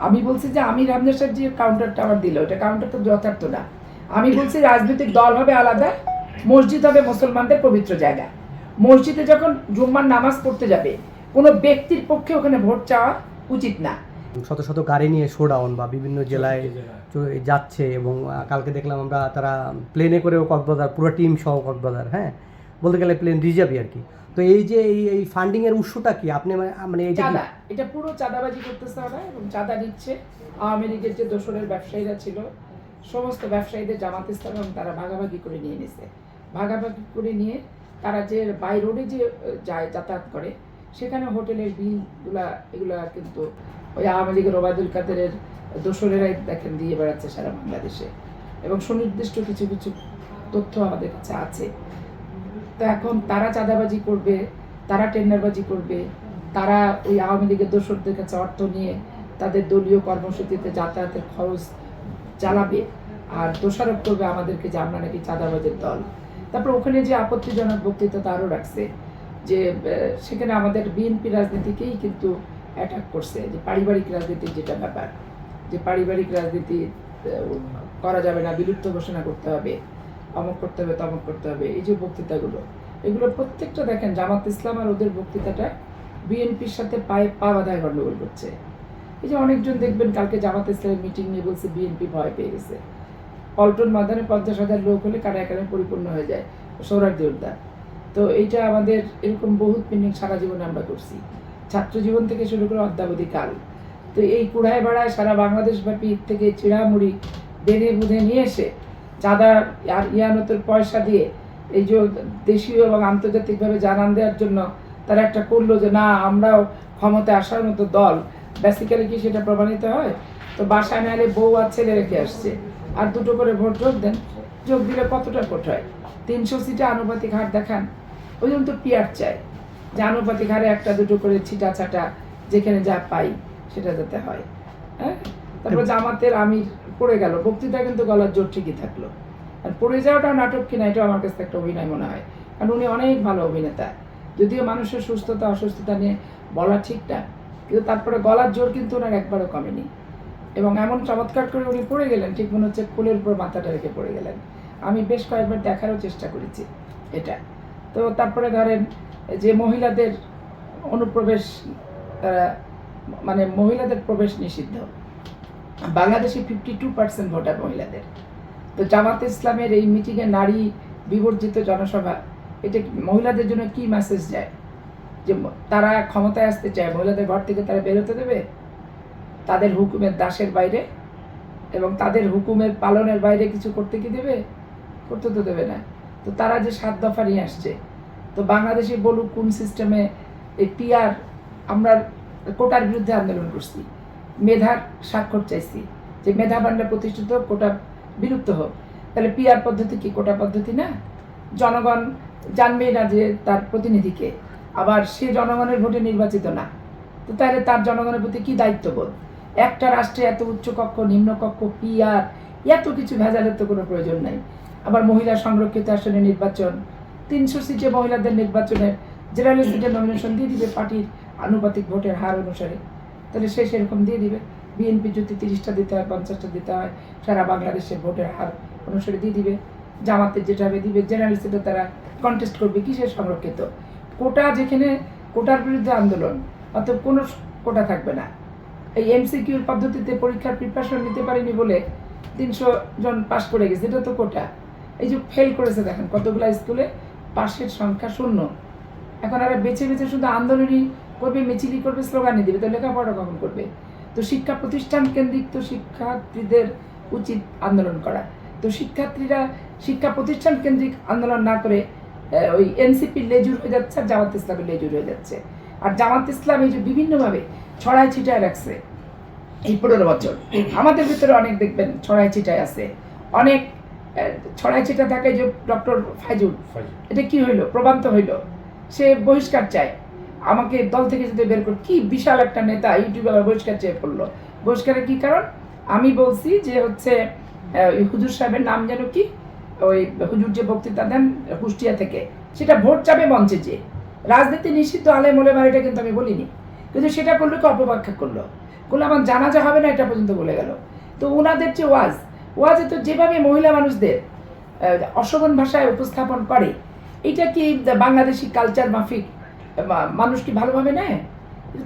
আমি বলছি যে আমি রামদাস সাহেব যে কাউন্টারটা আমার দিল ওটা কাউন্টার তো যথার্থ না। আমি বলছি রাজনৈতিক দল হবে আলাদা মসজিদ হবে মুসলমানদের পবিত্র জায়গা। মসজিদে যখন জুম্মার নামাজ পড়তে যাবে কোনো ব্যক্তির পক্ষে ওখানে ভোট চাওয়া উচিত না। শত শত গাড়ি নিয়ে শোডাউন বা বিভিন্ন জেলায় চ- যাচ্ছে এবং কালকে দেখলাম আমরা তারা প্লেনে করেও কক্সবাজার পুরো টিম সহ কক্সবাজার হ্যাঁ? বলতে গেলে প্লেন রিজার্ভই আর কি। তো এই যে এই এই ফান্ডিং এর উৎসটা কি? আপনি মানে- মানে এই চাঁদা। এটা পুরো চাঁদাবাজি করতেছে ওরা এবং চাঁদা দিচ্ছে। আওয়ামী লীগের যে দোসরের ব্যবসায়ীরা ছিল সমস্ত ব্যবসায়ীদের জামাত ইসলাম এবং তারা ভাগাভাগি করে নিয়ে নিছে। ভাগাভাগি করে নিয়ে তারা যে বাই রোডে যে যায় যাতায়াত করে সেখানে হোটেলের বিলগুলা এগুলা কিন্তু ওই আওয়ামী লীগের ওবায়দুল কাদেরের দোসরেরাই দেখেন দিয়ে বেড়াচ্ছে সারা বাংলাদেশে। এবং সুনির্দিষ্ট কিছু কিছু তথ্য আমাদের কাছে আছে। তো এখন তারা চাঁদাবাজি করবে, তারা টেন্ডারবাজি করবে, তারা ওই আওয়ামী লীগের দোসরদের কাছে অর্থ নিয়ে তাদের দলীয় কর্মসূচিতে যাতায়াতের খরচ চালাবে আর দোষারোপ করবে আমাদেরকে যে আমরা নাকি চাঁদাবাজের দল। তারপর ওখানে যে আপত্তিজনক বক্তৃতা তারও রাখছে যে সেখানে আমাদের বিএনপি রাজনীতিকেই কিন্তু অ্যাটাক করছে, যে পারিবারিক রাজনীতির যেটা ব্যাপার, যে পারিবারিক রাজনীতি করা যাবে না, বিলুপ্ত ঘোষণা করতে হবে। অমক করতে হবে তমক করতে হবে, এই যে বক্তৃতাগুলো, এগুলো প্রত্যেকটা দেখেন জামাত ইসলাম আর ওদের বক্তৃতাটা বিএনপির সাথে পায়ে পা বাধায় গণ্ডগোল করছে। এই যে অনেকজন দেখবেন কালকে জামাত ইসলামের মিটিং নিয়ে বলছে বিএনপি ভয় পেয়ে গেছে। পল্টন ময়দানে পঞ্চাশ হাজার লোক হলে কারা এখানে পরিপূর্ণ হয়ে যায় সৌরার্দি উদ্যান তো এইটা আমাদের এরকম বহুত মিটিং সারা জীবনে আমরা করছি। ছাত্র জীবন থেকে শুরু করে অদ্যাবধি কাল। তো এই কুড়ায় বাড়ায় সারা বাংলাদেশ ব্যাপী থেকে চিড়ামুড়ি বেঁধে বুধে নিয়ে এসে চাঁদা আর ইয়ানতের পয়সা দিয়ে এই যে দেশীয় এবং আন্তর্জাতিকভাবে জানান দেওয়ার জন্য তারা একটা করল যে, না, আমরাও ক্ষমতায় আসার মতো দল। বেসিক্যালি কি সেটা প্রমাণিত হয়? তো বাসায় নাহলে বউ আর ছেলে রেখে আসছে। আর দুটো করে ভোট যোগ দেন। যোগ দিলে কতটা ভোট হয়? তিনশো সিটে আনুপাতিক হার দেখান। ওই জন্য তো পিয়ার চায় যে, আনুপাতিক হারে একটা, দুটো করে ছিটা ছাটা যেখানে যা পাই সেটা যাতে হয়। হ্যাঁ? তারপর জামাতের আমির পড়ে গেল। বক্তৃতা কিন্তু গলার জোর ঠিকই থাকল। আর পড়ে যাওয়াটা নাটক কিনা এটা আমার কাছে একটা অভিনয় মনে হয়। কারণ উনি অনেক ভালো অভিনেতা। যদিও মানুষের সুস্থতা, অসুস্থতা নিয়ে বলা ঠিক না। কিন্তু তারপরে গলার জোর কিন্তু ওনার একবারও কমেনি। এবং এমন চমৎকার করে উনি পড়ে গেলেন, ঠিক মনে হচ্ছে কোলের উপর মাথাটা রেখে পড়ে গেলেন। আমি বেশ কয়েকবার দেখারও চেষ্টা করেছি এটা। তো তারপরে ধরেন যে মহিলাদের অনুপ্রবেশ, তারা মানে মহিলাদের প্রবেশ নিষিদ্ধ। বাংলাদেশে ফিফটি টু পার্সেন্ট ভোটার মহিলাদের। তো জামাত ইসলামের এই মিটিংয়ে নারী বিবর্জিত জনসভা, এটা মহিলাদের জন্য কি মেসেজ যায়? যে তারা ক্ষমতায় আসতে চায়, মহিলাদের ঘর থেকে তারা বেরোতে দেবে? তাদের হুকুমের দাসের বাইরে? এবং তাদের হুকুমের পালনের বাইরে কিছু করতে কি দেবে? করতে তো দেবে না। তো তারা যে সাত দফা নিয়ে আসছে। তো বাংলাদেশে বলুক কোন সিস্টেমে এই পিআর আমরা কোটার বিরুদ্ধে আন্দোলন করছি। মেধার স্বাক্ষর চাইছি, যে মেধা ভাণ্ডার প্রতিষ্ঠিত কোটা বিলুপ্ত হোক। তাহলে পিআর পদ্ধতি কি কোটা পদ্ধতি না? জনগণ জানবেই না যে তার প্রতিনিধিকে আবার সে জনগণের ভোটে নির্বাচিত না। তো তাহলে তার জনগণের প্রতি কি দায়িত্ববোধ? একটা রাষ্ট্রে এত উচ্চ কক্ষ, নিম্ন কক্ষ পিআর এত কিছু ভেজালের তো কোনো প্রয়োজন নাই। আবার মহিলা সংরক্ষিত আসনে নির্বাচন, তিনশো সিটে মহিলাদের নির্বাচনের জেনারেল সিটে নমিনেশন দিয়ে দিবে পার্টির আনুপাতিক ভোটের হার অনুসারে। তাহলে সে সেরকম দিয়ে দিবে। বিএনপি যদি তিরিশটা দিতে হয়, পঞ্চাশটা দিতে হয়, সারা বাংলাদেশের ভোটের হার অনুসারে দিয়ে দিবে। জামাতের যেটা হবে দিবে জেনারেলসিটা তারা কন্টেস্ট করবে, কিসের সংরক্ষিত? কোটা যেখানে, কোটার বিরুদ্ধে আন্দোলন, অতএব কোনো কোটা থাকবে না। এই এমসিকিউর পদ্ধতিতে পরীক্ষার প্রিপারেশন নিতে পারিনি বলে তিনশো জন পাশ করে গেছে, এটা তো কোটা। এই যে ফেল করেছে, দেখেন কতগুলা স্কুলে পাশের সংখ্যা শূন্য। এখন আর বেছে বেছে শুধু আন্দোলনই করবে মিছিলি করবে স্লোগানই দিবে তো লেখাপড়া কখন করবে? তো শিক্ষা প্রতিষ্ঠান কেন্দ্রিক তো শিক্ষার্থীদের উচিত আন্দোলন করা। তো শিক্ষার্থীরা শিক্ষা প্রতিষ্ঠান কেন্দ্রিক আন্দোলন না করে ওই এনসিপি লেজুর হয়ে যাচ্ছে আর জামাত ইসলামের লেজুর হয়ে যাচ্ছে। আর জামাত ইসলাম এই যে বিভিন্নভাবে ছড়ায় ছিটায় রাখছে। এই পনেরো বছর। আমাদের ভিতরে অনেক দেখবেন ছড়াই ছিটায় আছে। অনেক ছড়াই ছিটা থাকে যে ডক্টর ফাইজুল। এটা কি হইল? প্রবান্ত হইল। সে বহিষ্কার চায়। আমাকে দল থেকে যদি বের করে কি বিশাল একটা নেতা ইউটিউবে আবার বহিষ্কার চেয়ে পড়ল। বহিষ্কারের কি কারণ? আমি বলছি যে হচ্ছে হুজুর সাহেবের নাম যেন কি? ওই হুজুর যে বক্তৃতা দেন কুষ্টিয়া থেকে, সেটা ভোট চাবে মঞ্চে যে রাজনীতি নিষিদ্ধ আলে মোলে এটা কিন্তু আমি বলিনি। কিন্তু সেটা করল কি? অপব্যাখ্যা করল। গোলামান জানাজা হবে না, এটা পর্যন্ত বলে গেল। তো ওনাদের যে ওয়াজ, ওয়াজে তো যেভাবে মহিলা মানুষদের অশোভন ভাষায় উপস্থাপন করে, এটা কি বাংলাদেশি কালচার মাফিক মানুষ কি ভালোভাবে নেয়?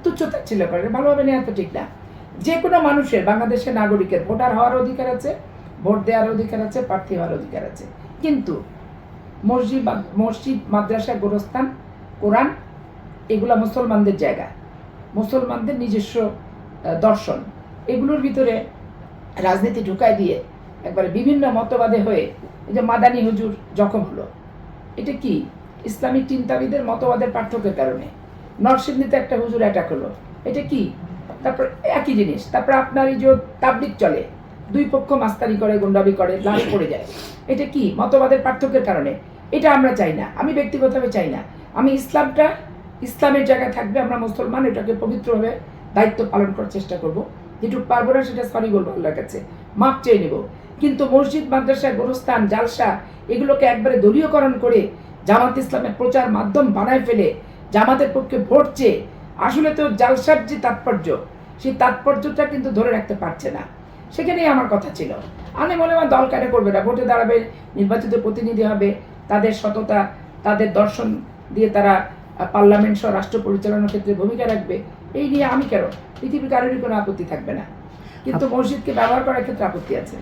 তুচ্ছতা ছিল করে ভালোভাবে নেওয়া তো ঠিক না। যে কোনো মানুষের, বাংলাদেশের নাগরিকের ভোটার হওয়ার অধিকার আছে, ভোট দেওয়ার অধিকার আছে, প্রার্থী হওয়ার অধিকার আছে। কিন্তু মসজিদ মসজিদ, মাদ্রাসা, গোরস্থান, কোরআন, এগুলা মুসলমানদের জায়গা। মুসলমানদের নিজস্ব দর্শন। এগুলোর ভিতরে রাজনীতি ঢুকায় দিয়ে একবারে বিভিন্ন মতবাদে হয়ে এই যে মাদানি হুজুর জখম হলো। এটা কি? ইসলামিক চিন্তাবিদের মতবাদের পার্থক্যের কারণে। নরসিংদীতে একটা হুজুর অ্যাটাক হলো এটা কি? তারপর একই জিনিস। তারপর আপনার এই যে তাবলিক চলে, দুই পক্ষ মাস্তানি করে গুন্ডাবি করে, লাশ পড়ে যায়। এটা কি? মতবাদের পার্থক্যের কারণে। এটা আমরা চাই না। আমি ব্যক্তিগতভাবে চাই না। আমি ইসলামটা ইসলামের জায়গায় থাকবে, আমরা মুসলমান, এটাকে পবিত্রভাবে দায়িত্ব পালন করার চেষ্টা করব। যেটুকু পারব না, সেটা সরি বলব আল্লাহর কাছে। মাপ চেয়ে নেব। কিন্তু মসজিদ, মাদ্রাসা, গোরস্থান, জালসা, এগুলোকে একবারে দলীয়করণ করে জামাত ইসলামের প্রচার মাধ্যম বানায় ফেলে জামাতের পক্ষে ভোট চেয়ে আসলে তো জালসার যে তাৎপর্য সেই তাৎপর্যটা কিন্তু ধরে রাখতে পারছে না। সেখানেই আমার কথা ছিল। আমি মনে হয় দল কেন করবে না? ভোটে দাঁড়াবে নির্বাচিত প্রতিনিধি হবে তাদের সততা তাদের দর্শন দিয়ে তারা পার্লামেন্ট সহ রাষ্ট্র পরিচালনার ক্ষেত্রে ভূমিকা রাখবে এই নিয়ে আমি কেন? পৃথিবীর কারোরই কোনো আপত্তি থাকবে না। কিন্তু মসজিদকে ব্যবহার করার ক্ষেত্রে আপত্তি আছে।